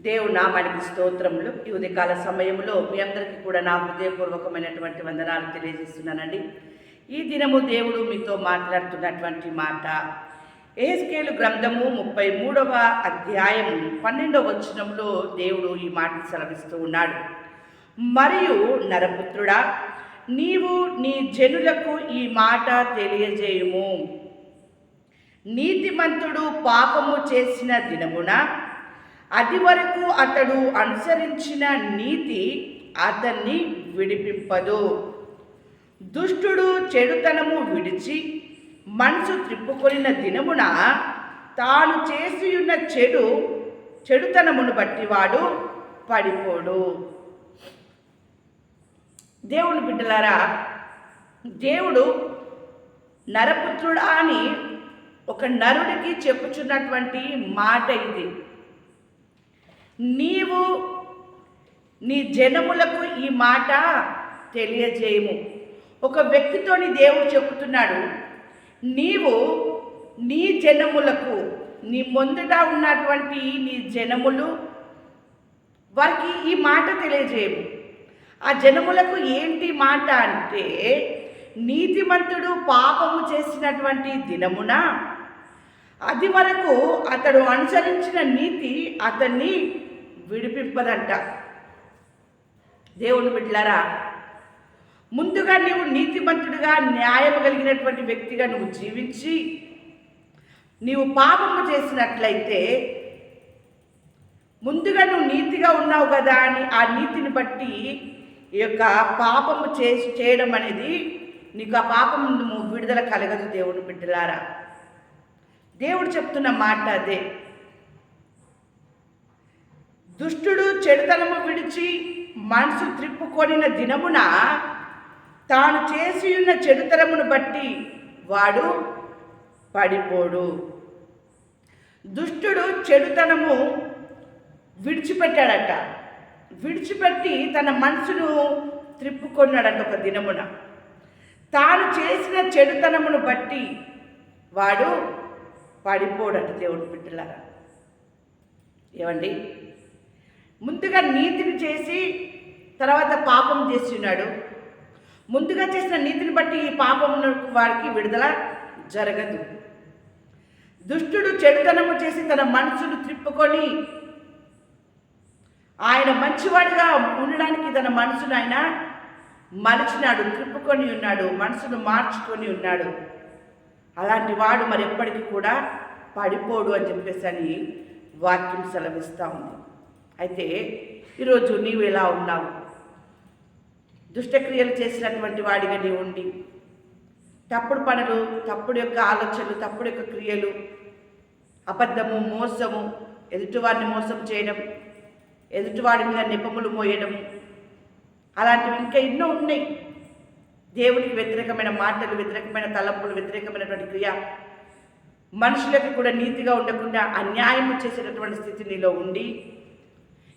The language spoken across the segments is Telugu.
దేవుడు నామానికి స్తోత్రములు. ఈ ఉదయకాల సమయంలో మీ అందరికీ కూడా నా హృదయపూర్వకమైనటువంటి వందనాలు తెలియజేస్తున్నానండి. ఈ దినము దేవుడు మీతో మాట్లాడుతున్నటువంటి మాట. ఏస్కేలు గ్రంథము ముప్పై మూడవ అధ్యాయము పన్నెండవ వచనంలో దేవుడు ఈ మాట సెలవిస్తూ ఉన్నాడు. మరియు నరపుత్రుడా నీవు నీ జనులకు ఈ మాట తెలియజేయుము. నీతిమంతుడు పాపము చేసిన దినమున అది వరకు అతడు అనుసరించిన నీతి అతన్ని విడిపింపదు. దుష్టుడు చెడుతనము విడిచి మనసు త్రిప్పుకొనిన దినమున తాను చేసి ఉన్న చెడు చెడుతనమును బట్టి వాడు పడిపోడు. దేవుని బిడ్డలారా దేవుడు నరపుత్రుడా అని ఒక నరుడికి చెప్పుచున్నటువంటి మాట ఇది. నీవు నీ జనములకు ఈ మాట తెలియజేయము. ఒక వ్యక్తితోని దేవుడు చెబుతున్నాడు నీవు నీ జనములకు నీ ముందుట ఉన్నటువంటి నీ జనములు వారికి ఈ మాట తెలియజేయము. ఆ జనములకు ఏంటి మాట అంటే నీతిమంతుడు పాపము చేసినటువంటి దినమున అది వరకు అతడు అనుసరించిన నీతి అతన్ని విడిపింపదంట. దేవుని బిడ్డలారా ముందుగా నీవు నీతిమంతుడిగా న్యాయం కలిగినటువంటి వ్యక్తిగా నువ్వు జీవించి నీవు పాపము చేసినట్లయితే ముందుగా నువ్వు నీతిగా ఉన్నావు కదా అని ఆ నీతిని బట్టి ఈ యొక్క పాపము చేసి చేయడం అనేది నీకు ఆ పాపం నువ్వు విడుదల కలగదు దేవుని బిడ్డలారా. దేవుడు చెప్తున్న మాట అదే. దుష్టుడు చెడుతనము విడిచి మనసు త్రిప్పుకొనిన దినమున తాను చేసి ఉన్న చెడుతనమును బట్టి వాడు పడిపోడు. దుష్టుడు చెడుతనము విడిచిపెట్టాడట. విడిచిపెట్టి తన మనసును త్రిప్పుకొన్నాడట ఒక దినమున. తాను చేసిన చెడుతనమును బట్టి వాడు పడిపోడట దేవుడు బిడ్డలారా. ఏమండి? ముందుగా నీతిని చేసి తర్వాత పాపం చేసి ఉన్నాడు ముందుగా చేసిన నీతిని బట్టి ఈ పాపం వారికి విడుదల జరగదు. దుష్టుడు చెడుతనము చేసి తన మనసును త్రిప్పుకొని ఆయన మంచివాడిగా ఉండడానికి తన మనసును ఆయన మలిచినాడు త్రిప్పుకొని ఉన్నాడు మనసును మార్చుకొని ఉన్నాడు. అలాంటి వాడు మరి ఎప్పటికీ కూడా పడిపోడు అని చెప్పేసి అని వాక్యం సెలవిస్తూ ఉంది. అయితే ఈరోజు నీవు ఎలా ఉన్నావు? దుష్టక్రియలు చేసినటువంటి వాడిగా నీవు ఉండి తప్పుడు పనులు తప్పుడు యొక్క ఆలోచనలు తప్పుడు యొక్క క్రియలు అబద్ధము మోసము ఎదుటివారిని మోసం చేయడం ఎదుటివాడి మీద నిపములు మోయడం అలాంటివి ఇంకా ఎన్నో ఉన్నాయి. దేవునికి వ్యతిరేకమైన మాటలు వ్యతిరేకమైన తలంపులు వ్యతిరేకమైనటువంటి క్రియ మనుషులకు కూడా నీతిగా ఉండకుండా అన్యాయం చేసేటటువంటి స్థితి నీలో ఉండి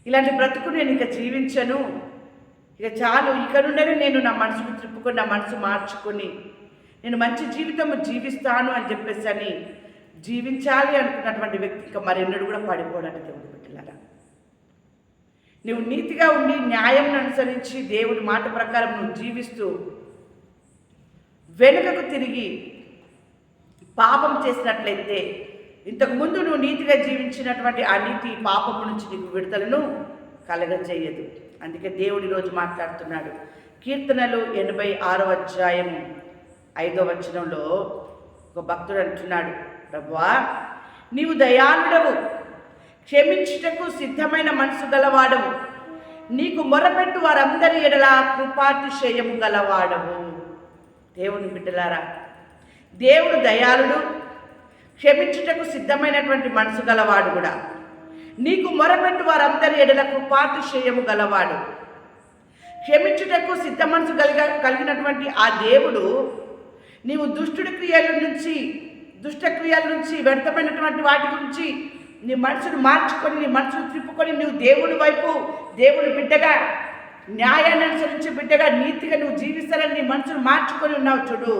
ఇలాంటి బ్రతుకు నేను ఇక జీవించను. ఇక చాలు ఇక నేను నా మనసుకు త్రిప్పుకొని నా మనసు మార్చుకొని నేను మంచి జీవితం జీవిస్తాను అని చెప్పేసి అని జీవించాలి అనుకున్నటువంటి వ్యక్తి ఇక మరెన్నడూ కూడా పడిపోవడానికి దేవుడు పెట్టిలారా నువ్వు నీతిగా ఉండి న్యాయం అనుసరించి దేవుని మాట ప్రకారం నువ్వు జీవిస్తూ వెనుకకు తిరిగి పాపం చేసినట్లయితే ఇంతకుముందు నువ్వు నీతిగా జీవించినటువంటి ఆ నీతి పాపం నుంచి నీకు విడుదలను కలగజేయదు. అందుకే దేవుడు ఈరోజు మాట్లాడుతున్నాడు. కీర్తనలు ఎనభై ఆరో అధ్యాయం ఐదో వచనంలో ఒక భక్తుడు అంటున్నాడు ప్రభువా నీవు దయాళుడవు క్షమించుటకు సిద్ధమైన మనసు గలవాడవు. నీకు మొరపెట్టు వారందరి ఎడల కృపాతిశయము గలవాడవు. దేవుని బిడ్డలారా దేవుడు దయాళుడు క్షమించుటకు సిద్ధమైనటువంటి మనసు గలవాడు కూడా. నీకు మొరపెట్టు వారందరి ఎడలకు పాటు చేయము గలవాడు. క్షమించుటకు సిద్ధ మనసు కలిగ కలిగినటువంటి ఆ దేవుడు నీవు దుష్టుడి క్రియల నుంచి దుష్ట క్రియల నుంచి వ్యర్థమైనటువంటి వాటి గురించి నీ మనసును మార్చుకొని నీ మనసును త్రిప్పుకొని నువ్వు దేవుడి వైపు దేవుడి బిడ్డగా న్యాయాన్ని అనుసరించి బిడ్డగా నీతిగా నువ్వు జీవిస్తానని నీ మనసును మార్చుకొని ఉన్నావు చూడు.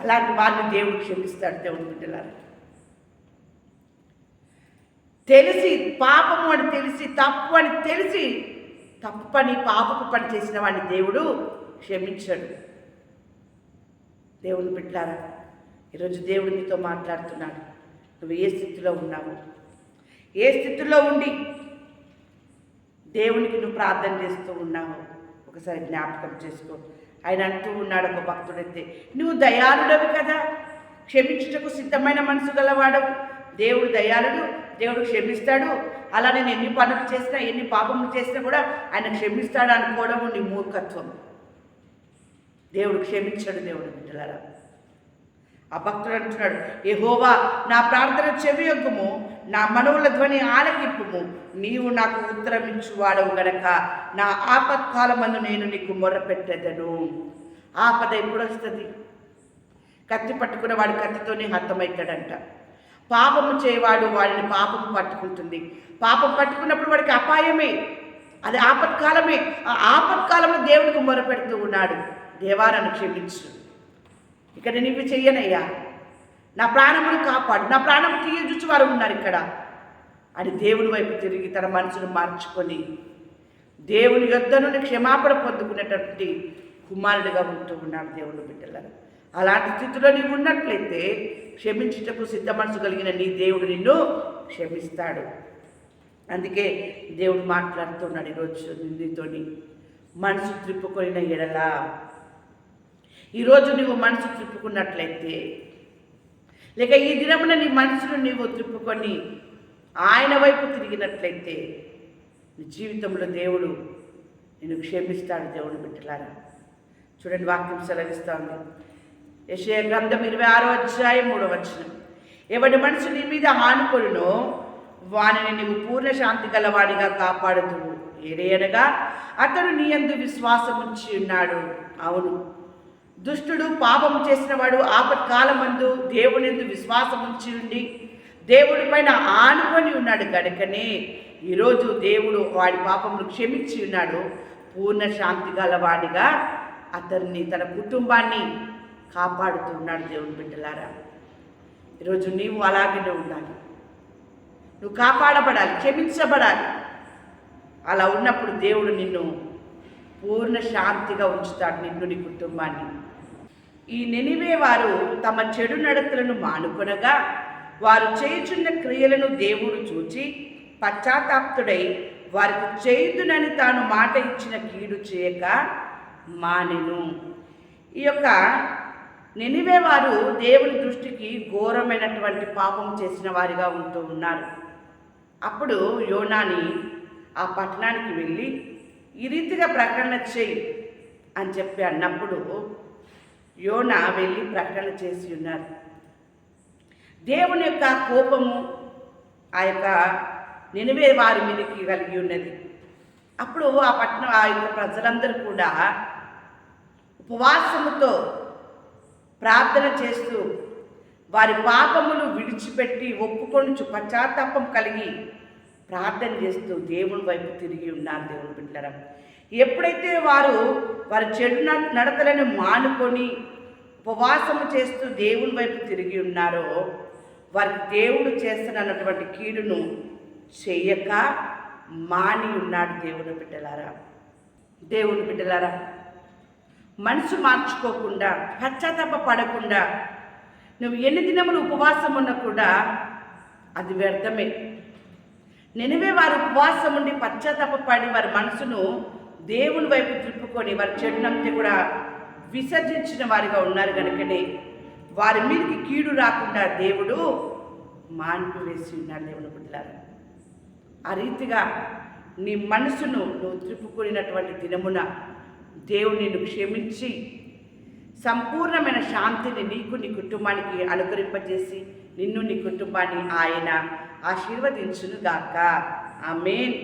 అలాంటి వారిని దేవుడు క్షమిస్తాడు దేవుడు బిడ్డలారా. తెలిసి పాపము అని తెలిసి తప్పు అని తెలిసి తప్పు పని పాపపు పని చేసిన వాడిని దేవుడు క్షమించడు. దేవుని బిడ్డారా ఈరోజు దేవుడు నీతో మాట్లాడుతున్నాడు. నువ్వు ఏ స్థితిలో ఉన్నావు? ఏ స్థితిలో ఉండి దేవునికి నువ్వు ప్రార్థన చేస్తూ ఉన్నావు? ఒకసారి జ్ఞాపకం చేసుకో. ఆయన అంటూ ఉన్నాడు ఒక భక్తుడైతే నువ్వు దయాళుడవి కదా క్షమించుటకు సిద్ధమైన మనసు గలవాడవు. దేవుడు దయాళుడు దేవుడు క్షమిస్తాడు. అలా నేను ఎన్ని పనులు చేసినా ఎన్ని పాపములు చేసినా కూడా ఆయన క్షమిస్తాడు అనుకోవడం నీ మూర్ఖత్వం. దేవుడు క్షమించాడు దేవుడు బిడ్డలారా. ఆ భక్తుడు అంటున్నాడు యెహోవా నా ప్రార్థన చెవియొగ్గుము నా మనవుల ధ్వని ఆలకింపుము. నీవు నాకు ఉత్తరం ఇచ్చువాడవు గనక నా ఆపత్కాలమందు నేను నీకు మొర్రపెట్టెదను ఆపద ఎప్పుడు వస్తుంది కత్తి పట్టుకున్న వాడు కత్తితోనే హతమవుతాడంట పాపము చేయవాడు వాడిని పాపం పట్టుకుంటుంది. పాపం పట్టుకున్నప్పుడు వాడికి అపాయమే. అది ఆపత్కాలమే. ఆ ఆపత్కాలంలో దేవుడికి మొరపెడుతూ ఉన్నాడు. దేవాలను క్షమించు. ఇక్కడ నువ్వు చెయ్యనయ్యా నా ప్రాణమును కాపాడు. నా ప్రాణం తీయజుచ్చు వారు ఉన్నారు ఇక్కడ. అని దేవుని వైపు తిరిగి తన మనసును మార్చుకొని దేవుని యొద్ధ నుండి క్షమాపణ పొందుకునేటటువంటి కుమారుడిగా ఉంటూ ఉన్నాడు దేవుని బిడ్డలను. అలాంటి స్థితిలో నీవు ఉన్నట్లయితే క్షమించుటకు సిద్ధ మనసు కలిగిన నీ దేవుడు నిన్ను క్షమిస్తాడు. అందుకే దేవుడు మాట్లాడుతున్నాడు ఈరోజు నీతోని. మనసు త్రిప్పుకొనిన ఎడలా ఈరోజు నువ్వు మనసు త్రిప్పుకున్నట్లయితే లేక ఈ దినమున నీ మనసును నీవు త్రిప్పుకొని ఆయన వైపు తిరిగినట్లయితే నీ జీవితంలో దేవుడు నేను క్షేమిస్తాడు దేవుడు బిడ్డలారా. చూడండి వాక్యం సెలవిస్తాను యశయ గ్రంథం ఇరవై ఆరో అధ్యాయం మూడో వచ్చిన ఎవడి మనసు నీ మీద ఆనుకొనినో వానిని నీవు పూర్ణ శాంతి గలవాడిగా కాపాడుతువు ఏడేనగా అతడు నీ అందు విశ్వాసం ఉంచి ఉన్నాడు. అవును దుష్టుడు పాపము చేసినవాడు ఆపత్కాలమందు దేవునిందు విశ్వాసం ఉండి దేవుడి పైన ఆనుకొని ఉన్నాడు గనుకనే ఈరోజు దేవుడు వాడి పాపమును క్షమించి ఉన్నాడు. పూర్ణ శాంతి గలవాడిగా అతన్ని తన కుటుంబాన్ని కాపాడుతూ ఉన్నాడు దేవుని బిడ్డలారా. ఈరోజు నీవు అలాగే ఉండాలి. నువ్వు కాపాడబడాలి క్షమించబడాలి. అలా ఉన్నప్పుడు దేవుడు నిన్ను పూర్ణ శాంతిగా ఉంచుతాడు నిన్ను నీ కుటుంబాన్ని. ఈ నెనివే వారు తమ చెడు నడతలను మానుకొనగా వారు చేయుచున్న క్రియలను దేవుడు చూచి పశ్చాత్తాప్తుడై వారికి చేయుదునని తాను మాట ఇచ్చిన కీడు చేయక మానెను. ఈ యొక్క నెనివే వారు దేవుని దృష్టికి ఘోరమైనటువంటి పాపం చేసిన వారిగా ఉంటూ ఉన్నారు. అప్పుడు యోనాని ఆ పట్టణానికి వెళ్ళి ఈ రీతిగా ప్రకటన చేయి అని చెప్పి అన్నప్పుడు యోన వెళ్ళి ప్రకటన చేసి ఉన్నారు. దేవుని యొక్క కోపము ఆ యొక్క నినివే వారి మీదకి కలిగి ఉన్నది. అప్పుడు ఆ పట్టణం ఆ యొక్క ప్రజలందరూ కూడా ఉపవాసముతో ప్రార్థన చేస్తూ వారి పాపములు విడిచిపెట్టి ఒప్పుకొని పశ్చాత్తాపం కలిగి ప్రార్థన చేస్తూ దేవుని వైపు తిరిగి ఉన్నారు దేవుని బిడ్డలం ఎప్పుడైతే వారు వారి చెడు నడతలను మానుకొని ఉపవాసము చేస్తూ దేవుని వైపు తిరిగి ఉన్నారో వారికి దేవుడు చేస్తున్నటువంటి కీడును చేయక మాని ఉన్నాడు దేవుని బిడ్డలారా. దేవుని బిడ్డలారా మనసు మార్చుకోకుండా పశ్చాత్తాప పడకుండా నువ్వు ఎన్ని దినములు ఉపవాసం ఉన్నా కూడా అది వ్యర్థమే. నినివే వారు ఉపవాసం ఉండి పశ్చాత్తాప పడి వారి మనసును దేవుని వైపు త్రిప్పుకొని వారి చెడునంతా కూడా విసర్జించిన వారిగా ఉన్నారు కనుకనే వారి మీదకి కీడు రాకుండా దేవుడు మాన్పు వేసి ఉన్నాడు దేవుని బిడ్డలారా. ఆ రీతిగా నీ మనసును నువ్వు త్రిప్పుకొనినటువంటి దినమున దేవుడు నిన్ను క్షమించి సంపూర్ణమైన శాంతిని నీకు నీ కుటుంబానికి అనుగ్రహింపజేసి నిన్ను నీ కుటుంబాన్ని ఆయన ఆశీర్వదించును గాక ఆమెన్.